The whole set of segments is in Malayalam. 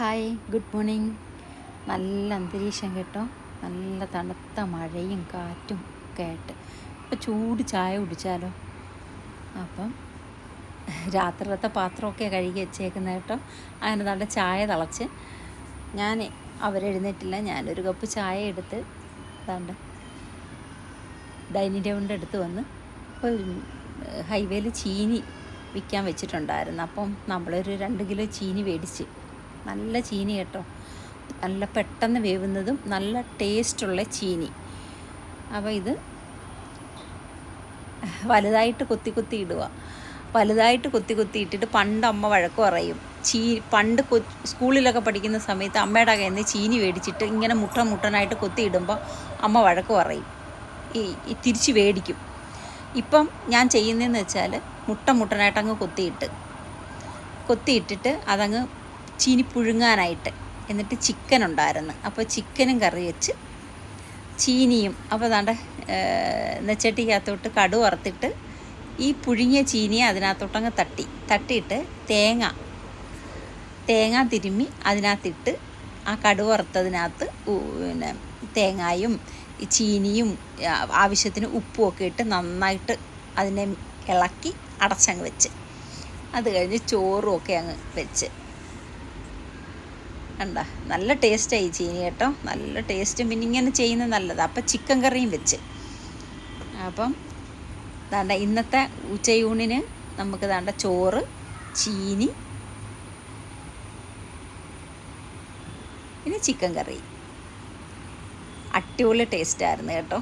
ഹായ് ഗുഡ് മോർണിംഗ് നല്ല അന്തരീക്ഷം കേട്ടോ. നല്ല തണുത്ത മഴയും കാറ്റും ഒക്കെ ആയിട്ട്. ഇപ്പം ചൂട് ചായ കുടിച്ചാലോ? അപ്പം രാത്രിയിലത്തെ പാത്രമൊക്കെ കഴുകി വെച്ചേക്കുന്ന കേട്ടോ. അങ്ങനെ നല്ല ചായ തിളച്ച്. ഞാൻ അവരെഴുന്നേറ്റില്ല. ഞാനൊരു കപ്പ് ചായ എടുത്ത് അതാണ്ട് ഡൈനിങ് ടേബിളിന്റെ അടുത്ത് വന്ന് ഇപ്പോൾ ഹൈവേയിൽ ചീനി വിൽക്കാൻ വെച്ചിട്ടുണ്ടായിരുന്നു. അപ്പം നമ്മളൊരു രണ്ട് കിലോ ചീനി മേടിച്ച് നല്ല ചീനി കേട്ടോ. നല്ല പെട്ടെന്ന് വേവുന്നതും നല്ല ടേസ്റ്റുള്ള ചീനി. അപ്പോൾ ഇത് വലുതായിട്ട് കൊത്തി കൊത്തി ഇടുക വലുതായിട്ട് കൊത്തി കൊത്തി ഇട്ടിട്ട് പണ്ട് അമ്മ വഴക്ക് പറയും. ചീ പണ്ട് കൊ സ്കൂളിലൊക്കെ പഠിക്കുന്ന സമയത്ത് അമ്മയുടെ കയ്യിൽ നിന്ന് ചീനി മേടിച്ചിട്ട് ഇങ്ങനെ മുട്ട മുട്ടനായിട്ട് കൊത്തി ഇടുമ്പോൾ അമ്മ വഴക്ക് പറയും. ഈ തിരിച്ച് മേടിക്കും ഇപ്പം ഞാൻ ചെയ്യുന്നതെന്ന് വെച്ചാൽ മുട്ട മുട്ടനായിട്ട് അങ്ങ് കൊത്തിയിട്ട് കൊത്തിയിട്ടിട്ട് അതങ്ങ് ചീനി പുഴുങ്ങാനായിട്ട്. എന്നിട്ട് ചിക്കൻ ഉണ്ടായിരുന്നു. അപ്പോൾ ചിക്കനും കറി വെച്ച് ചീനിയും അപ്പോൾ അതാണ്ട് നെച്ചട്ടിക്കകത്തോട്ട് കടു വറുത്തിട്ട് ഈ പുഴുങ്ങിയ ചീനിയെ അതിനകത്തോട്ടങ്ങ് തട്ടി. തട്ടിയിട്ട് തേങ്ങ തേങ്ങ തിരുമ്മി അതിനകത്തിട്ട് ആ കടു വറുത്തതിനകത്ത് പിന്നെ തേങ്ങായും ചീനിയും ആവശ്യത്തിന് ഉപ്പും ഒക്കെ ഇട്ട് നന്നായിട്ട് അതിനെ ഇളക്കി അടച്ചങ്ങ് വെച്ച്. അത് കഴിഞ്ഞ് ചോറും ഒക്കെ അങ്ങ് വെച്ച്. കണ്ട? നല്ല ടേസ്റ്റായി ചീനി കേട്ടോ. നല്ല ടേസ്റ്റ് പിന്നെ ഇങ്ങനെ ചെയ്യുന്നത് നല്ലതാണ് അപ്പം ചിക്കൻ കറിയും വെച്ച്. അപ്പം ദാണ്ട ഇന്നത്തെ ഉച്ചയൂണിന് നമുക്ക് ദാണ്ട ചോറ് ചീനി പിന്നെ ചിക്കൻ കറി. അടിപൊളി ടേസ്റ്റായിരുന്നു കേട്ടോ.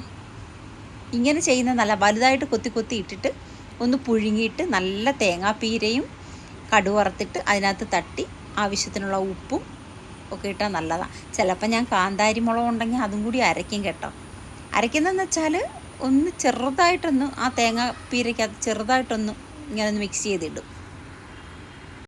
ഇങ്ങനെ ചെയ്യുന്ന നല്ല വലുതായിട്ട് കൊത്തി കൊത്തി ഇട്ടിട്ട് ഒന്ന് പുഴുങ്ങിയിട്ട് നല്ല തേങ്ങാപ്പീരയും കടുവറുത്തിട്ട് അതിനകത്ത് തട്ടി ആവശ്യത്തിനുള്ള ഉപ്പും ഒക്കെ ഇട്ടാൽ നല്ലതാണ് ചിലപ്പോൾ ഞാൻ കാന്താരി മുളക് ഉണ്ടെങ്കിൽ അതും കൂടി അരയ്ക്കും കേട്ടോ. അരയ്ക്കുന്നതെന്ന് വെച്ചാൽ ഒന്ന് ചെറുതായിട്ടൊന്ന് ആ തേങ്ങ പീരയ്ക്കകത്ത് ചെറുതായിട്ടൊന്ന് ഇങ്ങനെ ഒന്ന് മിക്സ് ചെയ്തിടും.